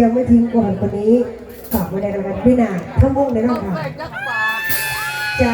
ยังไม่ทิ้งก่อนคนนี้ฝากไว้ในรางวัลพี่นาทั้งวงเลยเนะค่ะจ้า